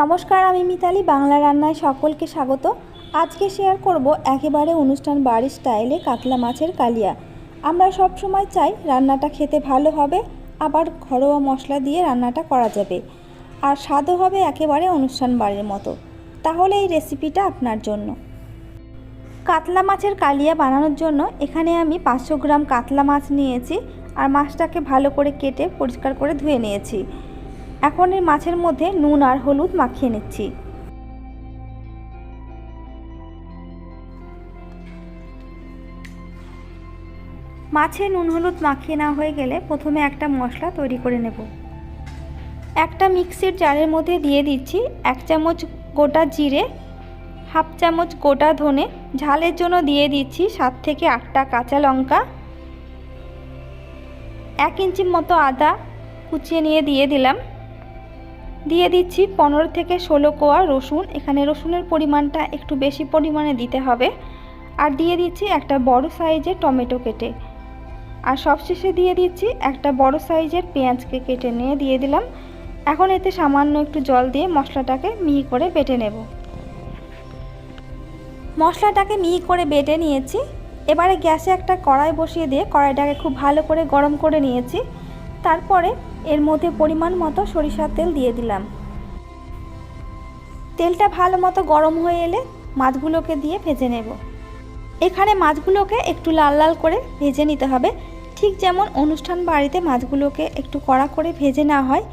নমস্কার, আমি মিতালি, বাংলা রান্নায় সকলকে স্বাগত। আজকে শেয়ার করব একেবারে অনুষ্ঠান বাড়ির স্টাইলে কাতলা মাছের কালিয়া। আমরা সব সময় চাই রান্নাটা খেতে ভালো হবে, আবার ঘরোয়া মশলা দিয়ে রান্নাটা করা যাবে। আর স্বাদও হবে একেবারে অনুষ্ঠান বাড়ির মতো। তাহলে এই রেসিপিটা আপনার জন্য। কাতলা মাছের কালিয়া বানানোর জন্য এখানে আমি পাঁচশো গ্রাম কাতলা মাছ নিয়েছি, আর মাছটাকে ভালো করে কেটে পরিষ্কার করে ধুয়ে নিয়েছি। এখন এই মাছের মধ্যে নুন আর হলুদ মাখিয়ে নিচ্ছি। মাছে নুন হলুদ মাখিয়ে না হয়ে গেলে প্রথমে একটা মশলা তৈরি করে নেব। একটা মিক্সির জারের মধ্যে দিয়ে দিচ্ছি এক চামচ গোটা জিরে, হাফ চামচ গোটা ধনে, ঝালের জন্য দিয়ে দিচ্ছি সাত থেকে আটটা কাঁচা লঙ্কা। এক ইঞ্চি মতো আদা কুচিয়ে নিয়ে দিয়ে দিলাম। দিয়ে দিচ্ছি পনেরো থেকে ষোলো কোয়া রসুন। এখানে রসুনের পরিমাণটা একটু বেশি পরিমাণে দিতে হবে। আর দিয়ে দিচ্ছি একটা বড় সাইজের টমেটো কেটে। আর সবশেষে দিয়ে দিচ্ছি একটা বড় সাইজের পেঁয়াজকে কেটে নিয়ে দিয়ে দিলাম। এখন এতে সামান্য একটু জল দিয়ে মশলাটাকে মিহি করে বেটে নেব। মশলাটাকে মিহি করে বেটে নিয়েছি। এবারে গ্যাসে একটা কড়াই বসিয়ে দিয়ে কড়াইটাকে খুব ভালো করে গরম করে নিয়েছি। তারপরে এর মধ্যে পরিমাণ মতো সরিষার তেল দিয়ে দিলাম। তেলটা ভালো মতো গরম হয়ে এলে মাছগুলোকে দিয়ে ভেজে নেব। এখানে মাছগুলোকে একটু লাল লাল করে ভেজে নিতে হবে। ঠিক যেমন অনুষ্ঠান বাড়িতে মাছগুলোকে একটু কড়া করে ভেজে না হয়,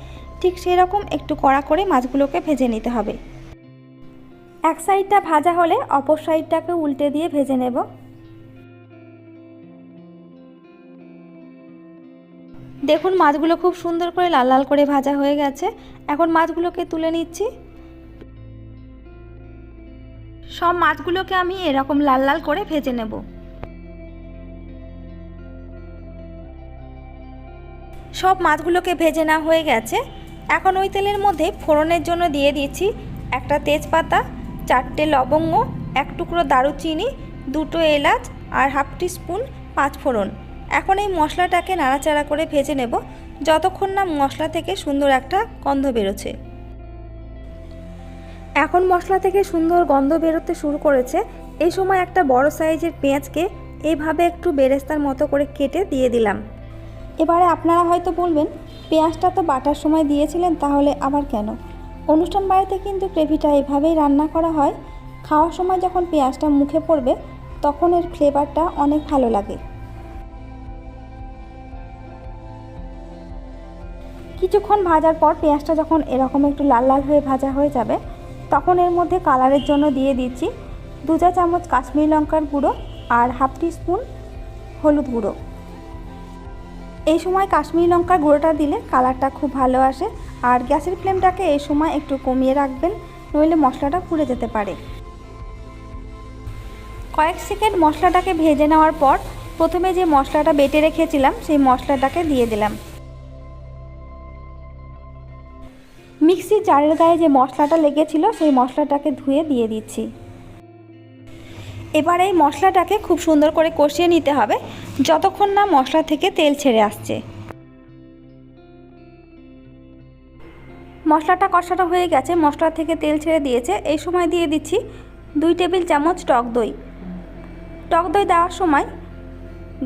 ঠিক সেরকম একটু কড়া করে মাছগুলোকে ভেজে নিতে হবে। এক সাইডটা ভাজা হলে অপর সাইডটাকে উল্টে দিয়ে ভেজে নেব। দেখুন, মাছগুলো খুব সুন্দর করে লাল লাল করে ভাজা হয়ে গেছে। এখন মাছগুলোকে তুলে নিচ্ছি। সব মাছগুলোকে আমি এরকম লাল লাল করে ভেজে নেব। সব মাছগুলোকে ভেজে না হয়ে গেছে। এখন ওই তেলের মধ্যে ফোড়নের জন্য দিয়ে দিচ্ছি একটা তেজপাতা, চারটে লবঙ্গ, এক টুকরো দারুচিনি, দুটো এলাচ আর হাফ টি স্পুন পাঁচ ফোড়ন। এখন এই মশলাটাকে নাড়াচাড়া করে ভেজে নেব। যতক্ষণ না মশলা থেকে সুন্দর একটা গন্ধ বেরোচ্ছে। এখন মশলা থেকে সুন্দর গন্ধ বেরোতে শুরু করেছে। এই সময় একটা বড় সাইজের পেঁয়াজকে এইভাবে একটু বেরেস্তার মতো করে কেটে দিয়ে দিলাম। এবারে আপনারা হয়তো বলবেন, পেঁয়াজটা তো বাটার সময় দিয়েছিলেন, তাহলে আবার কেন? অনুষ্ঠান বাড়িতে কিন্তু গ্রেভিটা এভাবেই রান্না করা হয়। খাওয়ার সময় যখন পেঁয়াজটা মুখে পড়বে, তখন এর ফ্লেভারটা অনেক ভালো লাগে। কিছুক্ষণ ভাজার পর পেঁয়াজটা যখন এরকম একটু লাল লাল হয়ে ভাজা হয়ে যাবে, তখন এর মধ্যে কালারের জন্য দিয়ে দিচ্ছি দু চা চামচ কাশ্মীরি লঙ্কার গুঁড়ো আর হাফ টি স্পুন হলুদ গুঁড়ো। এই সময় কাশ্মীরি লঙ্কার গুঁড়োটা দিলে কালারটা খুব ভালো আসে আর গ্যাসের ফ্লেমটাকে এই সময় একটু কমিয়ে রাখবেন, নইলে মশলাটা পুড়ে যেতে পারে। কয়েক সেকেন্ড মশলাটাকে ভেজে নেওয়ার পর প্রথমে যে মশলাটা বেটে রেখেছিলাম, সেই মশলাটাকে দিয়ে দিলাম। মিক্সির জারের গায়ে যে মশলাটা লেগেছিল, সেই মশলাটাকে ধুয়ে দিয়ে দিচ্ছি। এবার এই মশলাটাকে খুব সুন্দর করে কষিয়ে নিতে হবে, যতক্ষণ না মশলা থেকে তেল ছেড়ে আসছে। মশলাটা কষাটা হয়ে গেছে, মশলা থেকে তেল ছেড়ে দিয়েছে। এই সময় দিয়ে দিচ্ছি দুই টেবিল চামচ টক দই। টক দই দেওয়ার সময়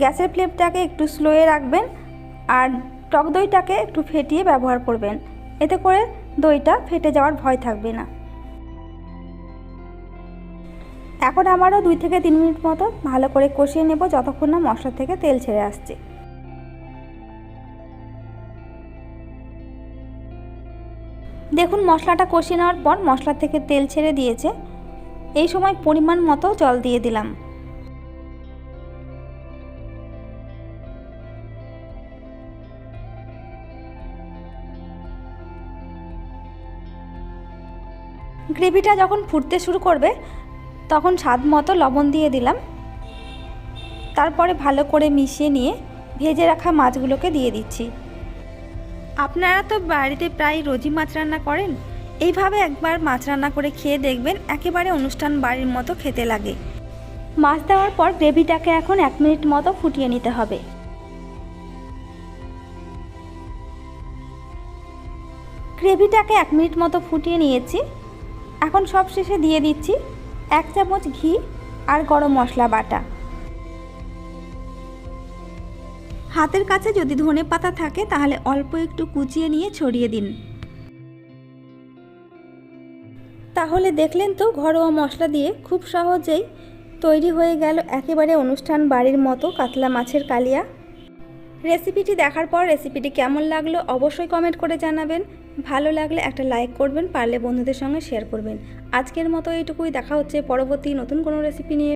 গ্যাসের ফ্লেমটাকে একটু স্লোয়ে রাখবেন আর টক দইটাকে একটু ফেটিয়ে ব্যবহার করবেন। এতে করে দইটা ফেটে যাওয়ার ভয় থাকবে না। এখন আমারও দুই থেকে তিন মিনিট মতো ভালো করে কষিয়ে নেব যতক্ষণ না মশলা থেকে তেল ছেড়ে আসছে। দেখুন, মশলাটা কষিয়ে নেওয়ার পর মশলা থেকে তেল ছেড়ে দিয়েছে। এই সময় পরিমাণ মতো জল দিয়ে দিলাম। গ্রেভিটা যখন ফুটতে শুরু করবে, তখন স্বাদ মতো লবণ দিয়ে দিলাম। তারপরে ভালো করে মিশিয়ে নিয়ে ভেজে রাখা মাছগুলোকে দিয়ে দিচ্ছি। আপনারা তো বাড়িতে প্রায় রোজই মাছ রান্না করেন। এইভাবে একবার মাছ রান্না করে খেয়ে দেখবেন, একেবারে অনুষ্ঠান বাড়ির মতো খেতে লাগে। মাছ দেওয়ার পর গ্রেভিটাকে এখন এক মিনিট মতো ফুটিয়ে নিতে হবে। গ্রেভিটাকে এক মিনিট মতো ফুটিয়ে নিয়েছি। এখন সব শেষে দিয়ে দিচ্ছি এক চামচ ঘি আর গরম মশলা বাটা। হাতের কাছে যদি ধনে পাতা থাকে তাহলে অল্প একটু কুচিয়ে নিয়ে ছড়িয়ে দিন। তাহলে দেখলেন তো ঘরোয়া মশলা দিয়ে খুব সহজেই তৈরি হয়ে গেল একেবারে অনুষ্ঠান বাড়ির মতো কাতলা মাছের কালিয়া। রেসিপিটি দেখার পর রেসিপিটি কেমন লাগল অবশ্যই কমেন্ট করে জানাবেন। ভালো লাগলে একটা লাইক করবেন, পারলে বন্ধুদের সঙ্গে শেয়ার করবেন। আজকের মতো এইটুকুই, দেখা হচ্ছে পরবর্তী নতুন কোনো রেসিপি নিয়ে।